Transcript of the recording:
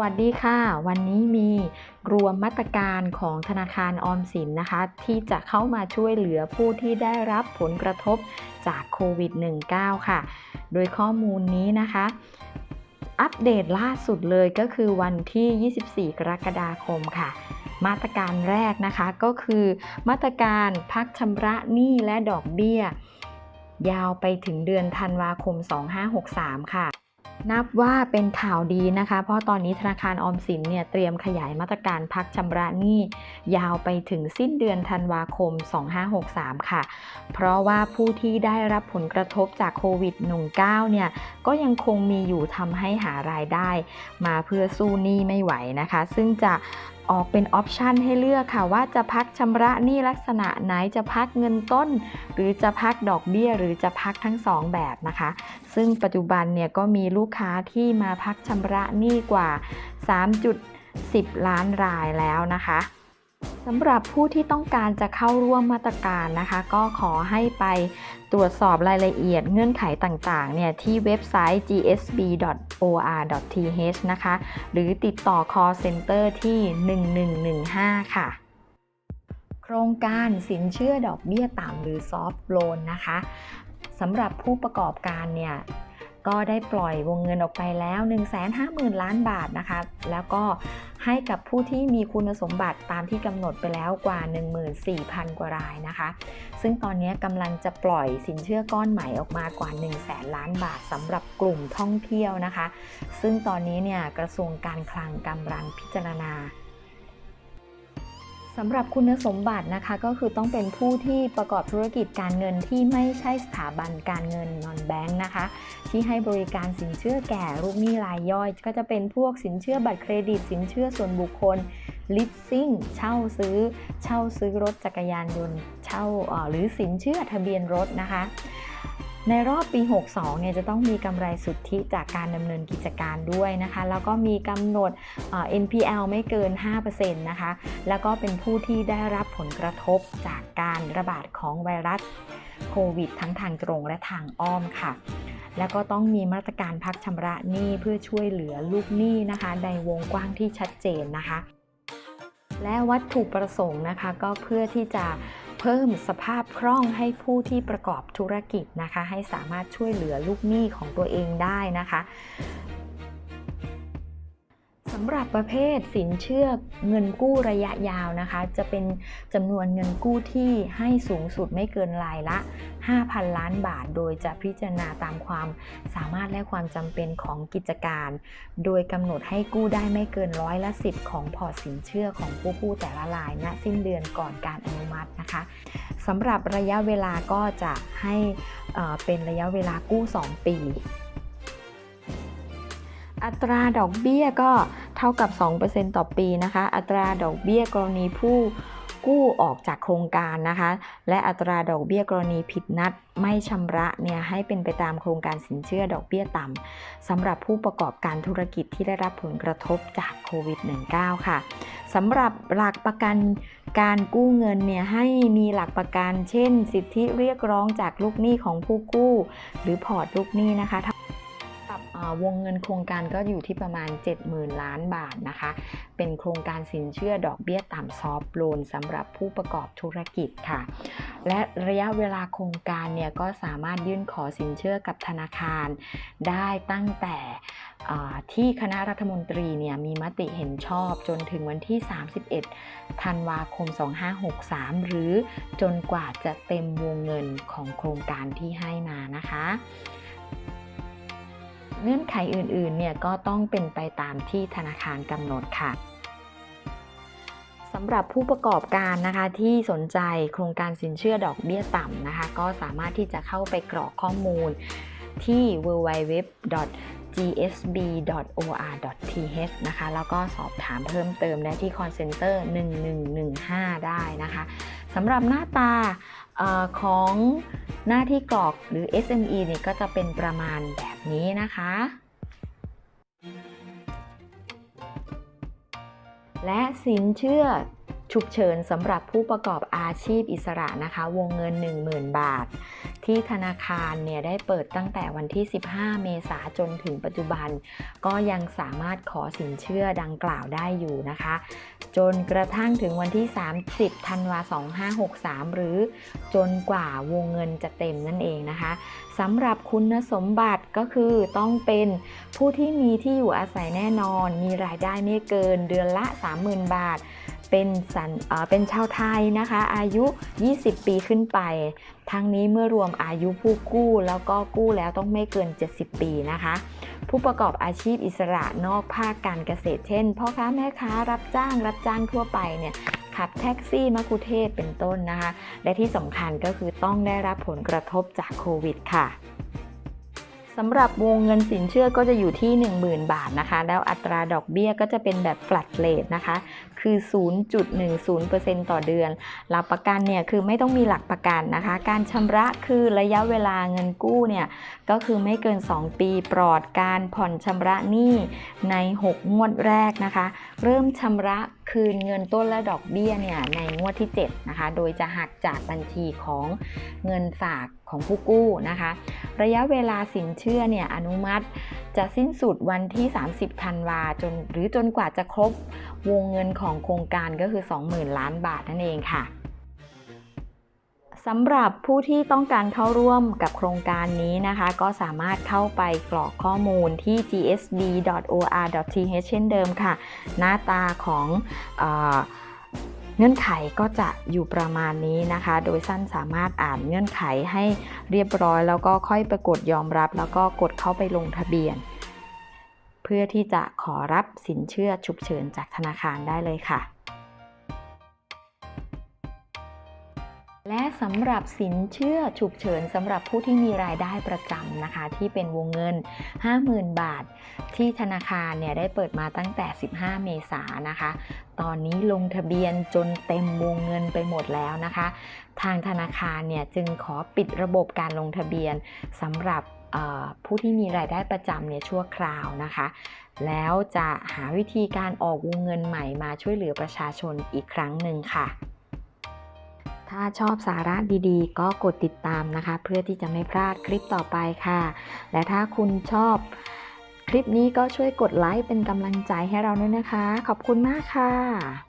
วัสดีค่ะ วันนี้มีรวมมาตรการของธนาคารออมสินนะคะ ที่จะเข้ามาช่วยเหลือผู้ที่ได้รับผลกระทบจากโควิด -19 ค่ะ โดยข้อมูลนี้นะคะ อัปเดตล่าสุดเลยก็คือวันที่ 24 กรกฎาคมค่ะ มาตรการแรกนะคะก็คือมาตรการพักชำระหนี้และดอกเบี้ย ยาวไปถึงเดือนธันวาคม 2563 ค่ะ นับว่าเป็นข่าวดีนะคะ เพราะตอนนี้ธนาคารออมสินเนี่ยเตรียมขยายมาตรการพักชำระหนี้ยาวไปถึงสิ้นเดือนธันวาคม 2563 ค่ะ เพราะว่าผู้ที่ได้รับผลกระทบจากโควิด -19 เนี่ยก็ยังคงมีอยู่ทำให้หารายได้ มาเพื่อสู้หนี้ไม่ไหวนะคะ ซึ่งจะออกเป็นออปชันให้เลือกค่ะว่าจะพักชำระหนี้ลักษณะไหนจะพักเงินต้น หรือจะพักดอกเบี้ย หรือจะพักทั้งสองแบบนะคะ ซึ่งปัจจุบันเนี่ยก็มีลูกค้าที่มาพักชำระหนี้กว่า 3.10 ล้านรายแล้วนะคะ สำหรับผู้ที่ต้องการจะเข้าร่วมมาตรการนะคะ ก็ขอให้ไปตรวจสอบรายละเอียดเงื่อนไขต่างๆเนี่ยที่เว็บไซต์ gsb.or.th นะคะ หรือติดต่อ call center ที่ 1115 ค่ะ โครงการสินเชื่อดอกเบี้ยต่ำหรือ soft loan นะคะสำหรับผู้ประกอบการเนี่ย ก็ได้ปล่อยวงเงินออกไปแล้ว 150,000 ล้านบาทนะคะ แล้วก็ให้กับผู้ที่มีคุณสมบัติตามที่กำหนดไปแล้วกว่า 14,000 กว่ารายนะคะ ซึ่งตอนนี้กำลังจะปล่อยสินเชื่อก้อนใหม่ออกมากว่า 1 0 0 0 0แล้านบาทสำหรับกลุ่มท่องเที่ยวนะคะ ซึ่งตอนนี้เนี่ยกระทรวงการคลังกำลังพิจารณา สำหรับคุณสมบัตินะคะก็คือต้องเป็นผู้ที่ประกอบธุรกิจการเงินที่ไม่ใช่สถาบันการเงินนอนแบงค์นะคะ ที่ให้บริการสินเชื่อแก่ลูกหนี้รายย่อย ก็จะเป็นพวกสินเชื่อบัตรเครดิต สินเชื่อส่วนบุคคลลิสซิ่งเช่าซื้อ เช่าซื้อรถจักรยานยนต์เช่าหรือสินเชื่อทะเบียนรถนะคะ ในรอบปี 62 เนี่ยจะต้องมีกำไรสุทธิจากการดำเนินกิจการด้วยนะคะ แล้วก็มีกำหนด NPL ไม่เกิน 5%นะคะ แล้วก็เป็นผู้ที่ได้รับผลกระทบจากการระบาดของไวรัสโควิด ทั้งทางตรงและทางอ้อมค่ะ แล้วก็ต้องมีมาตรการพักชำระหนี้เพื่อช่วยเหลือลูกหนี้นะคะ ในวงกว้างที่ชัดเจนนะคะ และวัตถุประสงค์นะคะก็เพื่อที่จะ เพิ่มสภาพคล่องให้ผู้ที่ประกอบธุรกิจนะคะ ให้สามารถช่วยเหลือลูกหนี้ของตัวเองได้นะคะำหรับประเภทสินเชื่อเงินกู้ระยะยาวนะคะ จะเป็นจำนวนเงินกู้ที่ให้สูงสุดไม่เกินรายละ 5,000 ล้านบาท โดยจะพิจารณาตามความสามารถและความจำเป็นของกิจการ โดยกำหนดให้กู้ได้ไม่เกินร้อยละ 10 ของพอร์ตสินเชื่อของผู้กู้แต่ละรายณสิ้นเดือนก่อนการอนุมัตินะคะสำหรับระยะเวลาก็จะให้เอ่อเป็นระยะเวลากู้ 2 ปีอัตราดอกเบี้ยก็ เท่ากับ 2%ต่อปีนะคะ อัตราดอกเบี้ยกรณีผู้กู้ออกจากโครงการนะคะ และอัตราดอกเบี้ยกรณีผิดนัดไม่ชำระเนี่ยให้เป็นไปตามโครงการสินเชื่อดอกเบี้ยต่ำสำหรับผู้ประกอบการธุรกิจที่ได้รับผลกระทบจากโควิด -19 ค่ะสำหรับหลักประกันการกู้เงินเนี่ยให้มีหลักประกัน เช่น สิทธิเรียกร้องจากลูกหนี้ของผู้กู้ หรือพอร์ตลูกหนี้นะคะ วงเงินโครงการก็อยู่ที่ประมาณ 70,000 ล้านบาทนะคะ เป็นโครงการสินเชื่อดอกเบี้ยต่ำซอฟต์โลนสำหรับผู้ประกอบธุรกิจค่ะ และระยะเวลาโครงการเนี่ยก็สามารถยื่นขอสินเชื่อกับธนาคาร ได้ตั้งแต่ที่คณะรัฐมนตรีเนี่ยมีมติเห็นชอบจนถึงวันที่ 31 ธันวาคม 2563 หรือจนกว่าจะเต็มวงเงินของโครงการที่ให้มานะคะ เงื่อนไขอื่นๆเนี่ยก็ต้องเป็นไปตามที่ธนาคารกำหนดค่ะสำหรับผู้ประกอบการนะคะที่สนใจโครงการสินเชื่อดอกเบี้ยต่ำนะคะ ก็สามารถที่จะเข้าไปกรอกข้อมูลที่ www.gsb.or.th นะคะ แล้วก็สอบถามเพิ่มเติมได้ที่ call center 1115 ได้นะคะสำหรับหน้าตา อของหน้าที่กรอกหรือ SME เนี่ยก็จะเป็นประมาณแบบนี้นะคะ และสินเชื่อฉุกเฉินสำหรับผู้ประกอบอาชีพอิสระนะคะ วงเงิน 10,000 บาท ที่ธนาคารเนี่ยได้เปิดตั้งแต่วันที่ 15 เมษายนจนถึงปัจจุบัน ก็ยังสามารถขอสินเชื่อดังกล่าวได้อยู่นะคะ จนกระทั่งถึงวันที่ 30 ธันวา2563 หรือจนกว่าวงเงินจะเต็มนั่นเองนะคะสำหรับคุณสมบัติก็คือต้องเป็นผู้ที่มีที่อยู่อาศัยแน่นอน มีรายได้ไม่เกินเดือนละ 30,000 บาท เป็นสันเป็นชาวไทยนะคะ อายุ 20 ปีขึ้นไป ทั้งนี้เมื่อรวมอายุผู้กู้แล้วก็กู้แล้วต้องไม่เกิน 70 ปีนะคะ ผู้ประกอบอาชีพอิสระนอกภาคการเกษตรเช่นพ่อค้าแม่ค้ารับจ้างรับจ้างทั่วไปเนี่ยขับแท็กซี่มะกุเทศเป็นต้นนะคะ และที่สำคัญก็คือต้องได้รับผลกระทบจากโควิดค่ะสำหรับวงเงินสินเชื่อก็จะอยู่ที่ 10,000 บาทนะคะ แล้วอัตราดอกเบี้ยก็จะเป็นแบบ flat rate นะคะ คือ 0.10%ต่อเดือน หลักประกันเนี่ยคือไม่ต้องมีหลักประกันนะคะ การชำระคือระยะเวลาเงินกู้เนี่ยก็คือไม่เกิน 2 ปีปลอดการผ่อนชำระหนี้ใน 6 งวดแรกนะคะ เริ่มชำระคืนเงินต้นและดอกเบี้ยเนี่ยในงวดที่ 7 นะคะ โดยจะหักจากบัญชีของเงินฝากของผู้กู้นะคะ ระยะเวลาสินเชื่อเนี่ยอนุมัติ จะสิ้นสุดวันที่ 30 ธันวาจนหรือจนกว่าจะครบวงเงินของโครงการก็คือ 20,000 ล้านบาทนั่นเองค่ะสำหรับผู้ที่ต้องการเข้าร่วมกับโครงการนี้นะคะ ก็สามารถเข้าไปกรอกข้อมูลที่ gsb.or.th เช่นเดิมค่ะ หน้าตาของออ เงื่อนไขก็จะอยู่ประมาณนี้นะคะ โดยสั้นสามารถอ่านเงื่อนไขให้เรียบร้อย แล้วก็ค่อยไปกดยอมรับ แล้วก็กดเข้าไปลงทะเบียน เพื่อที่จะขอรับสินเชื่อฉุกเฉินจากธนาคารได้เลยค่ะ และสำหรับสินเชื่อฉุกเฉินสำหรับผู้ที่มีรายได้ประจำนะคะ ที่เป็นวงเงิน 50,000 บาท ที่ธนาคารเนี่ยได้เปิดมาตั้งแต่ 15 เมษายนนะคะ ตอนนี้ลงทะเบียนจนเต็มวงเงินไปหมดแล้วนะคะ ทางธนาคารเนี่ยจึงขอปิดระบบการลงทะเบียนสำหรับผู้ที่มีรายได้ประจำเนี่ยชั่วคราวนะคะ แล้วจะหาวิธีการออกวงเงินใหม่มาช่วยเหลือประชาชนอีกครั้งหนึ่งค่ะ ถ้าชอบสาระดีๆ ก็กดติดตามนะคะ เพื่อที่จะไม่พลาดคลิปต่อไปค่ะ และถ้าคุณชอบ ลิปนี้ก็ช่วยกดไลค์เป็นกำลังใจให้เราด้วยนะคะ ขอบคุณมากค่ะ